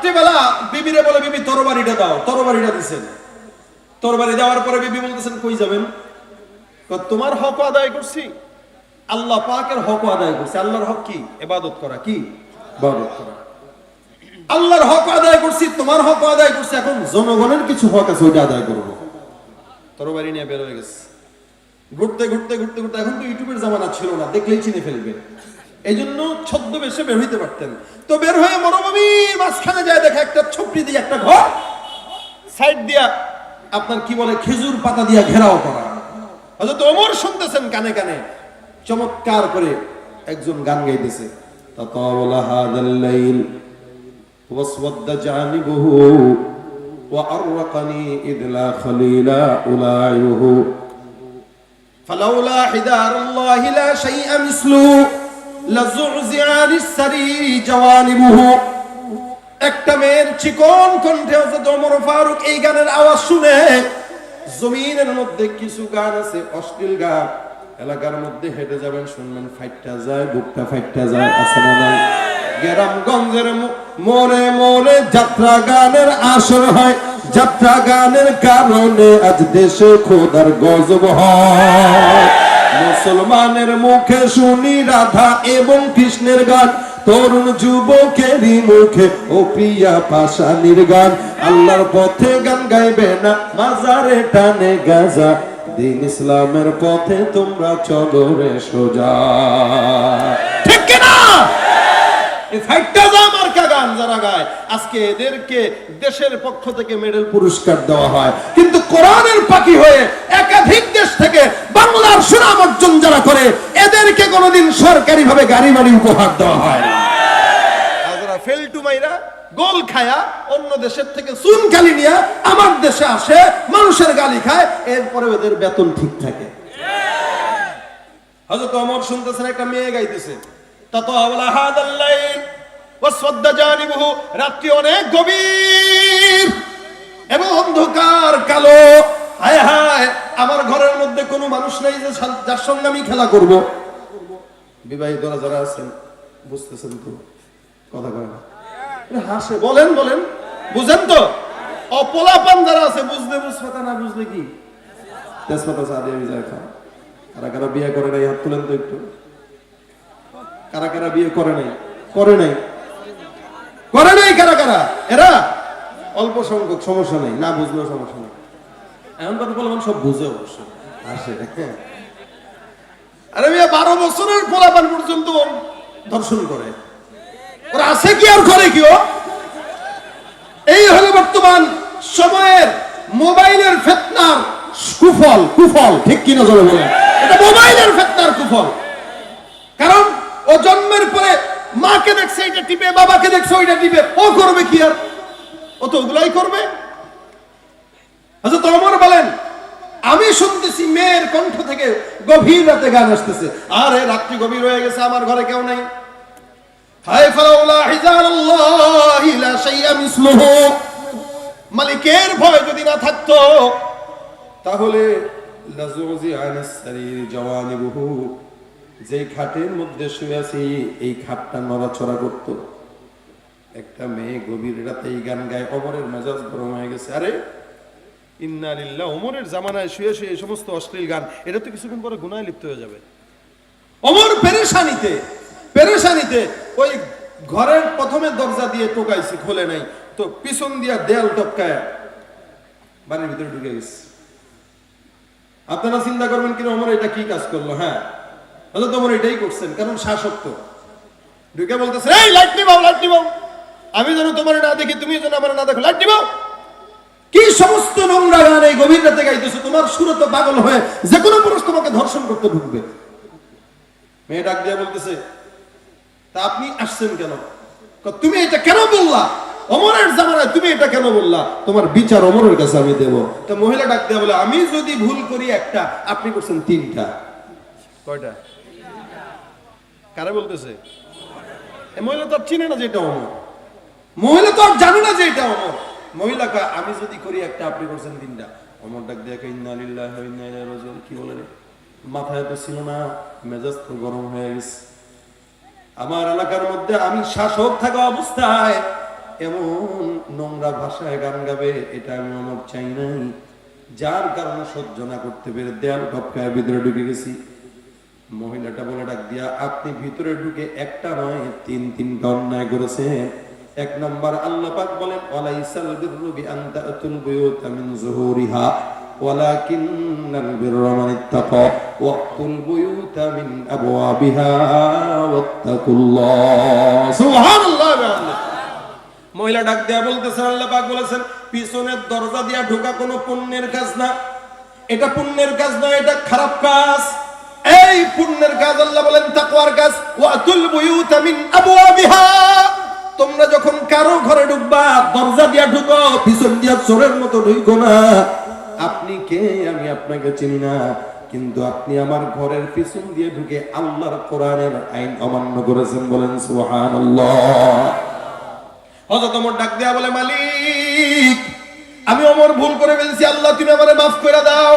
রাত্রিবেলা বিবিরে বলে, বিবি, তরবারিটা দাও। তরবারিটা দিছেন। তরবারি দেওয়ার পরে বিবি বলতেছেন, কই যাবেন? তোমার হক আদায় করছি। আল্লাহ পাকের হক আদায় করছি। আল্লাহর হক কি? এবাদত করা কি? ইবাদত করা। আল্লাহর হক আদায় করছি, তোমার হক আদায় করছি। এখন জনগণের কিছু হক আছে, ওইটা আদায় করব। তরবারি নিয়ে বের হয়ে গেছে। ঘুরতে ঘুরতে ঘুরতে ঘুরতে, এখন তো ইউটিউবের জামানা ছিল না, দেখলেই চিনে ফেলবে। এই জন্য ছদ্মবেশে বের হইতে পারতেন তো বের হয়ে মরুভূমির মাঝখানে যায় দেখে একটা ছপড়ি দিয়ে একটা ঘর সাইড দিয়া আপনার কি বলে খেজুর পাতা দিয়া ঘেরাও করা হয়তো ওমর শুনতেছেন কানে কানে চমৎকার করে একজন গান গাইতেছে তাতাওয়ালা হাদাল লাইল واسود جانبه وأرقني إذ لا خليل ألاعيه فلولا حدار الله لا شيء مثله একটা মেয়ের চিকন কণ্ঠে ওমর ফারুক এই গানের আওয়াজ শুনে জমিনের মধ্যে কিছু গান আছে, অশ্লীল গান। এলাকার মধ্যে হেঁটে যাবেন, শুনবেন, ফাইটটা যায়, বুকটা ফাইটটা যায়, আছে না নাই? গ্রামগঞ্জের মো- মোড়ে মোড়ে যাত্রা গানের আসর হয়। যাত্রা গানের কারণে আজ দেশে খোদার গজব হয়। মুসলমানের মুখে শুনি রাধা এবং কৃষ্ণের গান। তরুণ যুবকেরই মুখে ও প্রিয়া পাশানির গান। আল্লাহর পথে গান গাইবে না, মাজারে টানে গাজা। দিন ইসলামের পথে তোমরা চলো রে সোজা। ঠিক কিনা? আজকে এদেরকে দেশের পক্ষ থেকে মেডেল পুরস্কার দেওয়া হয়। কিন্তু কোরআনের পাখি হয়ে একাধিক দেশ থেকে বাংলার সুনাম অর্জন যারা করে, এদেরকে কোনোদিন গাড়ি মাড়ি উপহার দেওয়া হয় গোল খায়া অন্য দেশের থেকে চুন খালি নিয়ে আমার দেশে আসে, মানুষের গালি খায় এরপরে ওদের বেতন ঠিক থাকে। হযরত ওমর শুনতেছেন, একটা মেয়ে গাইতেছে। তাতাওয়ালা হাদাল লাইল ওয়াসওয়াদ্দ রাত্রি অনেক গভীর এবং অন্ধকার, কালো। হায় হায়, আমার ঘরের মধ্যে কোনো মানুষ নাই যে যার সঙ্গে আমি খেলা করব। বিবাহিতরা যারা আছেন, বুঝতেছেন তো, কথা কয় না। হাসে। বলেন বলেন। বুঝেন তো? অপলাপান যারা আছে বুঝতে না বুঝলে কি? তেজপাতা চা দিয়ে ভিজায় খাও। কারা কারা বিয়ে করে নাই, হাত তুলেন তো একটু। কারা কারা বিয়ে করে নাই? করে নাই। করে নাই কারা কারা? এরা? অল্প সংখ্যক, সমস্যা নেই। না বুঝলেও সমস্যা নেই। এমন কথা বলে সব বুঝে অবশ্য। আসে। আরে মেয়ে, বারো বছরের পোলাপান পর্যন্ত দর্শন করে। ওরা আছে কি আর করে কি এই হলো বর্তমান সময়ের মোবাইলের ফেতনার কুফল কুফল, ঠিক কিনা জলে বলেন? এটা মোবাইলের ফেতনার কুফল। ও জন্মের পরে মাকে দেখছে, এটা টিপে, বাবাকে দেখছে, ওইটা টিপে। ও করবে কি আর? ও তো ওগুলাই করবে। হযরত ওমর বলেন, আমি শুনতেছি মেয়ের কণ্ঠ থেকে গভীর রাতে গান আসতেছে। আরে, রাত্রি গভীর হয়ে গেছে, আমার ঘরে কেউ নাই। মালিকের ভয় যদি না থাকতো, তাহলে লাজুজি আনিস সারির জওয়ানিবুহু। যে খাটের মধ্যে শুয়ে আছি, এই খাটটা নড়াচড়া করত। একটা মেয়ে গভীর রাতে এই গান গায়, অমরের মেজাজ গরম হয়ে গেছে। আরে ইন্না লিল্লাহ ওমরের জামানায় শুয়ে শুয়ে এই সমস্ত অশ্লীল গান, এটা তো কিছুক্ষণ পরে গুনায় লিপ্ত হয়ে যাবে। অমর পেরেশানিতে পেরেশানিতে ওই ঘরের প্রথমে দরজা দিয়ে টোকাইছি, খোলে নাই। তো পিছন দিয়া দেয়াল টপকায়, বাড়ির ভিতরে ঢুকে গেছে। আপনারা চিন্তা করবেন কিনা, অমর এটা কি কাজ করল? হ্যাঁ। হয়তো তোমার এটাই করছেন, কারণ শাসক তো। ঢুকে বলতেছে, এই লাইট নিবাও লাইট নিবাও। আমি যেন তোমার না দেখি তুমি যেন আমার না দেখো লাইট নিবাও। কি সমস্ত নোংরা গান এই গভীর রাতে গাইতেছো? তোমার সুরে তো পাগল হয়ে যে কোনো পুরুষ তোমাকে ধর্ষণ করতে ঢুকবে। মেয়ে ডাক দিয়ে বলতেছে, তা আপনি আসছেন কেন? তুমি এটা কেন বললা? অমরের জামানায় তুমি এটা কেন বললা? তোমার বিচার অমরের কাছে আমি দেব। তা মহিলা ডাক দিয়ে বলে, আমি যদি ভুল করি একটা, আপনি করছেন তিনটা। কয়টা? কারে বলতেছে? মহিলা তো চিনে না যে এটা অমর। মহিলা তো আর জানে না যে এটা অমর। মহিলা আমি যদি করি একটা, আপনি করছেন তিনটা। অমর ডাক দিয়ে কি বলে মাথায় তো ছিল না, মেজাজ তো গরম হয়ে গেছে। আমার এলাকার মধ্যে আমি শাসক থাকা অবস্থায় এমন নোংরা ভাষায় গান গাবে, এটা আমি আমার চাই নাই। যার কারণে সহ্য না করতে পেরে দেয়াল টপকায় ভিতরে ঢুকে গেছি। মহিলাটা বলে ডাক দিয়া, আপনি ভিতরে ঢুকে একটা নয়, তিন তিনটা অন্যায় করেছেন। এক নম্বর আল্লাহ পাক বলেন, ওয়ালাইসাল বিররু বুয়ুতা মিন যুহুরিহা ওয়ালাকিন্নাল মান ইত্তাকা বুয়ুতা মিন আবওয়াবিহা, ওয়াত্তাকুল্লাহ। সুবহানাল্লাহ মহিলা ডাক দেয়া বলতেছেন, আল্লাহ পাক বলেছেন, পিছনের দরজা দিয়া ঢোকা কোনো পুণ্যের কাজ না। এটা পুণ্যের কাজ নয়, এটা খারাপ কাজ। এই পুণ্যের কাজ আল্লাহ বলেন, তাকওয়ার কাজ ওয়াতুল বুয়ুতা মিন আবওয়াবিহা। তোমরা যখন কারও ঘরে ঢুকবা, দরজা দিয়া ঢুকো, পিছন দিয়া চোরের মতো ঢুকো না। আপনি কে? আমি আপনাকে চিনি না। কিন্তু আপনি আমার ঘরের পিছন দিয়ে ঢুকে আল্লাহর কোরআনের আইন অমান্য করেছেন বলেন, সুবহানাল্লাহ। হযরত ওমর ডাক দেয়া বলে, মালিক, আমি ওমর ভুল করে ফেলছি, আল্লাহ তুমি আমারে মাফ করে দাও।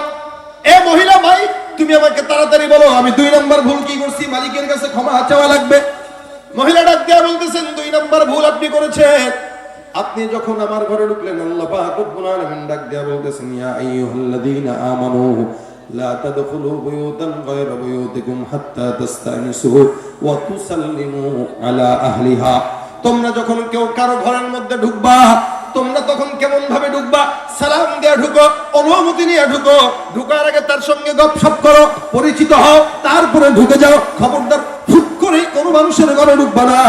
এ মহিলা ভাই তুমি আমাকে তাড়াতাড়ি বলো, আমি দুই নাম্বার ভুল কি করছি? মালিকের কাছে ক্ষমা চাওয়া লাগবে। মহিলা ডাক দেয়া বলতেছেন, দুই নাম্বার ভুল আপনি করেছেন। আপনি যখন আমার ঘরে ঢুকলেন, আল্লাহ পাক রব্বুল আলামিন ডাক দেয়া বলতেছেন, ইয়া আইয়ুহাল্লাযীনা আমানু, লা তাদখুলু বুয়ুতান গায়রা বুয়ুতিকুম হাত্তা তাস্তানিসু ওয়া তুসাল্লিমু আলা আহলিহা। তোমরা যখন কেউ কারও ঘরের মধ্যে ঢুকবা, তোমরা তখন কেমন ভাবে ঢুকবা? সালাম দিয়ে ঢুকো, অনুমতি নিয়ে ঢুকো। ঢুকার আগে তার সঙ্গে গপসপ করো, পরিচিত হও, তারপরে ঢুকে যাও। খবরদার হুট করে কোনো মানুষের ঘরে না।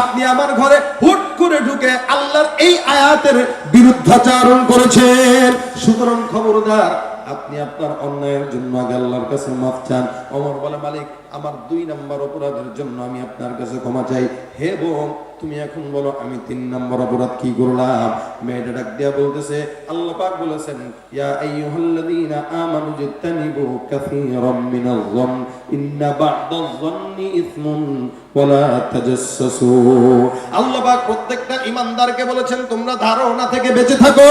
আপনি আমার ঘরে হুট করে ঢুকে আল্লাহর এই আয়াতের বিরুদ্ধাচারণ করেছেন। সুতরাং খবরদার, আপনি আপনার অন্যায়ের জন্য আগে আল্লাহর কাছে মাফ চান। অমর বলে, মালিক, আমার দুই নাম্বার অপরাধের জন্য আমি আপনার কাছে ক্ষমা চাই। হে বোন তুমি এখন বলো, আমি তিন নম্বর অপরাধ কি করলাম? মেয়েটা ডাক দিয়া বলতেছে, আল্লাহ পাক বলেছেন, ইয়া আইয়ুহাল্লাযীনা আমানু জিত্তানিবু কাসীরাম মিনাল যন ইন্না বা'দাজ যন্নি ইসমুন ওয়ালা তাজাসসু আল্লাহ পাক প্রত্যেকটা ঈমানদারকে বলেছেন, তোমরা ধারণা থেকে বেঁচে থাকো,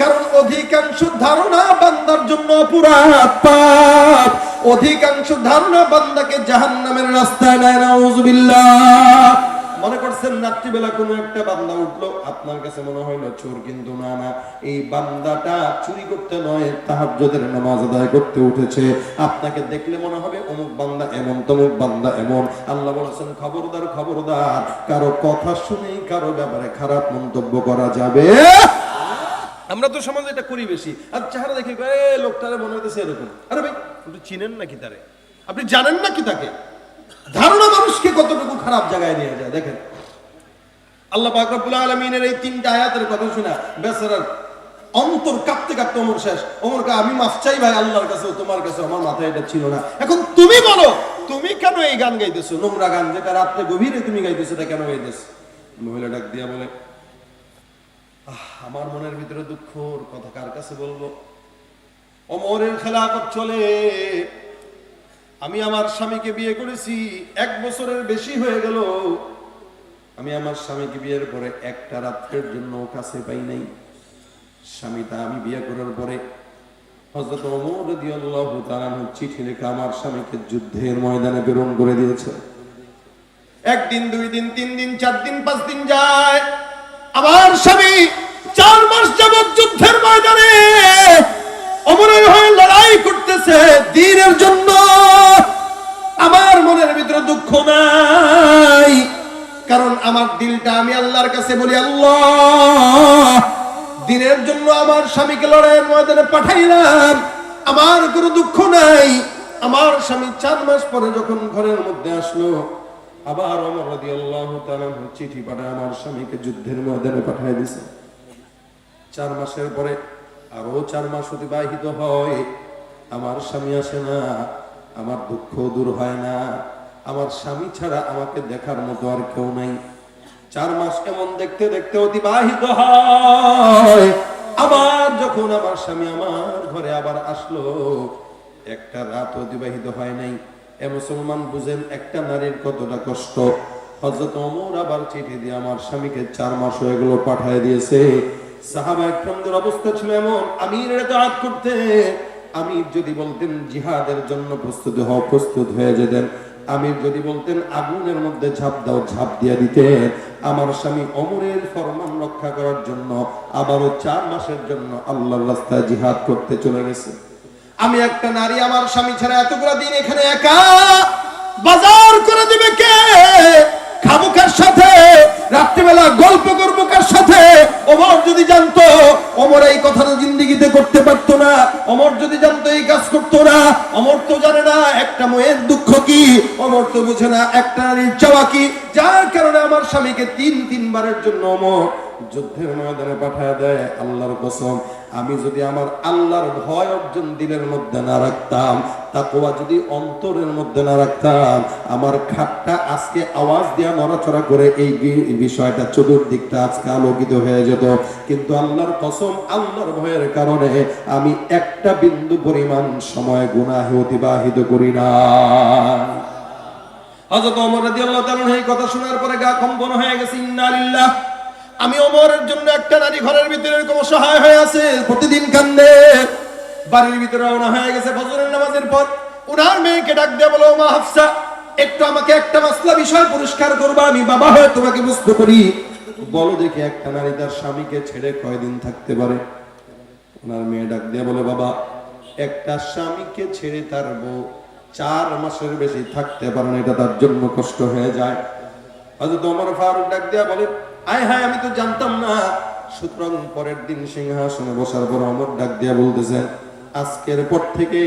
কারণ অধিকাংশ ধারণা বান্দার জন্য অপরাধ পাপ। অধিকাংশ ধারণা বান্দাকে জাহান্নামের রাস্তায় নেয় নাউযুবিল্লাহ মনে করছেন রাত্রিবেলা কোনো একটা বান্দা উঠল? আপনার কাছে মনে হইল চোর কিন্তু না না। এই বান্দাটা চুরি করতে নয়, তাহাজ্জুদের নামাজ আদায় করতে উঠেছে। আপনাকে দেখলে মনে হবে অমুক বান্দা এমন, তমুক বান্দা এমন। আল্লাহ বলেছেন, খবরদার খবরদার, কারও কথা শুনেই কারও ব্যাপারে খারাপ মন্তব্য করা যাবে। আমরা তো সমাজে এটা করি বেশি। আর চেহারা দেখি লোকটারে মনে হইতেছে এরকম। আরে ভাই চিনেন নাকি তারে? আপনি জানেন নাকি তাকে? ধারণা মানুষকে কতটুকু খারাপ জায়গায় নিয়ে যায়, দেখেন। আল্লাহ পাক রব্বুল আলামিনের এই তিনটা আয়াতের কথা শুনে বেচারার অন্তর কাঁপতে কাঁপতে ওমর শেষ। ওমর কা আমি মাফ চাই ভাই, আল্লাহর কাছে তোমার কাছে আমার মাথায় এটা ছিল না। এখন তুমি বলো, তুমি কেন এই গান গাইতেছো? নোংরা গান যেটা রাত্রে গভীরে তুমি গাইতেছো, এটা কেন গাইতেছো? মহিলা ডাক দিয়া বলে আমার মনের ভিতরে দুঃখর কথা কার কাছে বলব? অমরের খেলাফত চলে। আমি আমার স্বামীকে বিয়ে করেছি, এক বছরের বেশি হয়ে গেল। আমি আমার স্বামীকে বিয়ের পরে একটা রাত্রের জন্য কাছে পাই নাই। স্বামীটা আমি বিয়ে করার পরে আমার স্বামীকে যুদ্ধের ময়দানে প্রেরণ করে দিয়েছে। একদিন দুই দিন তিন দিন চার দিন পাঁচ দিন যায়। আমার স্বামী চার মাস যাবৎ যুদ্ধের ময়দানে অমরের হয়ে লড়াই করতেছে দিনের জন্য। আমার মনের ভিতরে দুঃখ নাই। কারণ আমার দিলটা আমি আল্লাহর কাছে বলি, আল্লাহ, দিনের জন্য আমার স্বামীকে লড়াইয়ের ময়দানে পাঠাইলাম। আমার কোনো দুঃখ নাই। আমার স্বামী চার মাস পরে যখন ঘরের মধ্যে আসলো, আবার অমর রাদিয়াল্লাহু তাআলা চিঠি পাঠায়, আমার স্বামীকে যুদ্ধের ময়দানে পাঠিয়ে দিছে। চার মাসের পরে আরও চার মাস অতিবাহিত হয়। আমার স্বামী আসে না, আমার দুঃখ দূর হয় না। আমার স্বামী ছাড়া আমাকে দেখার মতো আর কেউ নাই। চার মাস কেমন দেখতে দেখতে অতিবাহিত হয়। আবার যখন আমার স্বামী আমার ঘরে আবার আসলো, একটা রাত অতিবাহিত হয় নাই। এ মুসলমান বুঝেন, একটা নারীর কতটা কষ্ট। হজরত ওমর আবার চিঠি দিয়ে আমার স্বামীকে চার মাস হয়ে গেল পাঠিয়ে দিয়েছে। সাহাবা একরমদের অবস্থা ছিল এমন। আমির এতাআত করতে। আমির যদি বলতেন জিহাদের জন্য প্রস্তুত হও, প্রস্তুত হয়ে যেতেন। আমির যদি বলতেন আগুনের মধ্যে ঝাঁপ দাও, ঝাঁপ দিয়ে দিতে আমার স্বামী অমরের ফরমান রক্ষা করার জন্য, আবারও চার মাসের জন্য আল্লাহর রাস্তায় জিহাদ করতে চলে গেছে। আমি একটা নারী, আমার স্বামী ছাড়া এতগুলো দিন এখানে একা। বাজার করে দিবে কে? খাব কার সাথে? রাত্রিবেলা গল্প করব কার সাথে? ওমর যদি জানতো অমর এই কথাটা জিন্দিগিতে করতে পারতো না অমর যদি জানতো এই কাজ করতো না অমর তো জানে না একটা মেয়ের দুঃখ কি অমর তো বুঝে না একটা নারীর চাওয়া কি। যার কারণে আমার স্বামীকে তিন তিনবারের জন্য অমর যুদ্ধের ময়দানে পাঠায় দেয় আল্লাহর কসম। আমি যদি আমার আল্লাহর ভয় অর্জন দিলের মধ্যে না রাখতাম, তাকওয়া যদি অন্তরের মধ্যে না রাখতাম, আমার খাটটা আজকে আওয়াজ দিয়া নড়াচড়া করে এই বিষয়টা চতুর্দিকটা আজকে আলোকিত হয়ে যেত। কিন্তু আল্লাহর কসম, আল্লাহর ভয়ের কারণে আমি একটা বিন্দু পরিমাণ সময় গুনাহে অতিবাহিত করি না। হযরত ওমর রাদিয়াল্লাহু তাআলা এই কথা শোনার পরে গা কম্পন হয়ে গেছে, ইন্না লিল্লাহ। আমি ওমরের জন্য একটা নারী ঘরের ভিতরে এরকম অসহায় হয়ে আছে, প্রতিদিন কান্দে। বাড়ির ভিতরে রওনা হয়ে গেছে ফজরের নামাজের পর। উনার মেয়েকে ডাক দিয়ে বলো মা হাফসা, একটু আমাকে একটা মাসলা বিষয় পরিষ্কার করবা, আমি বাবা হয়ে তোমাকে বুঝতে করি। বলো দেখি একটা নারী তার স্বামীকে ছেড়ে কয়দিন থাকতে পারে। ওনার মেয়ে ডাক দিয়ে বলে, বাবা, একটা স্বামীকে ছেড়ে তার বউ চার মাসের বেশি থাকতে পারে না, এটা তার জন্য কষ্ট হয়ে যায়। হয়তো তোমার ফারুক ডাক দিয়া বলে আয় হায়, আমি তো জানতাম না। সুতরাং পরের দিন সিংহাসনে বসার পর অমর ডাক দিয়া বলতেছেন আজকের পর থেকে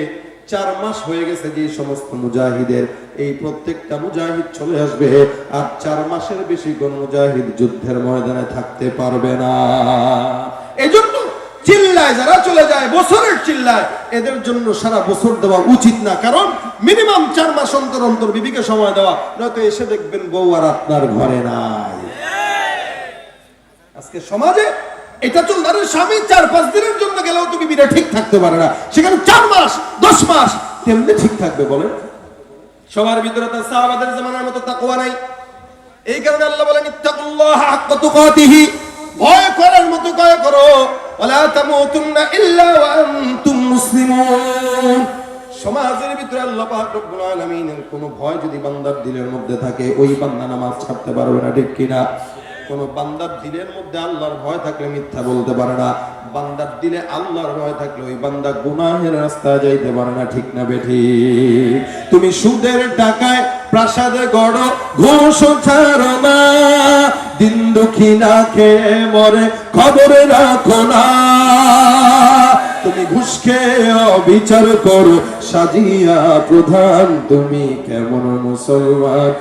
চার মাস হয়ে গেছে যে সমস্ত মুজাহিদের, এই প্রত্যেকটা মুজাহিদ চলে আসবে আর চার মাসের বেশি কোন মুজাহিদ যুদ্ধের ময়দানে থাকতে পারবে না। এই জন্য চিল্লায় যারা চলে যায়, বছরের চিল্লায়, এদের জন্য সারা বছর দেওয়া উচিত না। কারণ মিনিমাম চার মাস অন্তর অন্তর বিবিকে সময় দেওয়া, নয়তো এসে দেখবেন বউ আর আপনার ঘরে নাই। আজকে সমাজে এটা চল আরে স্বামী, চার পাঁচ দিনের জন্য গেলেও তো বিবিরা ঠিক থাকতে পারে না? সেখানে চার মাস, দশ মাস কেমনে ঠিক থাকবে বলেন। সবার ভিতরে তার সাহাবাদের জামানার মতো তাকওয়া নাই। এই কারণে আল্লাহ বলেন, ইত্তাকুল্লাহ হাক্কা তুকাতিহি। ভয় করার মতো ভয় করো। ওয়ালা তামুতুন্না ইল্লা ওয়া আনতুম মুসলিমুন। সমাজের ভিতরে আল্লাহ পাক রব্বুল আলামিনের কোনো ভয় যদি বান্দার দিলের মধ্যে থাকে, ওই বান্দা নামাজ ছাড়তে পারবে না, ঠিক কিনা? কোন বান্দার দিলের মধ্যে আল্লাহর ভয় থাকলে মিথ্যা বলতে পারে না। বান্দার দিলে আল্লাহর ভয় থাকলে ওই বান্দা গুনাহের রাস্তায় যাইতে পারে না, ঠিক না বেঠি তুমি সুদের টাকায় প্রাসাদে গড়, ঘোষ ছাড়ো না। দিন দুঃখী না খেয়ে মরে খবরে রাখো না। তুমি ঘুষ খেয়ে অবিচার করো, সাজিয়া প্রধান তুমি কেমন মুসলমান?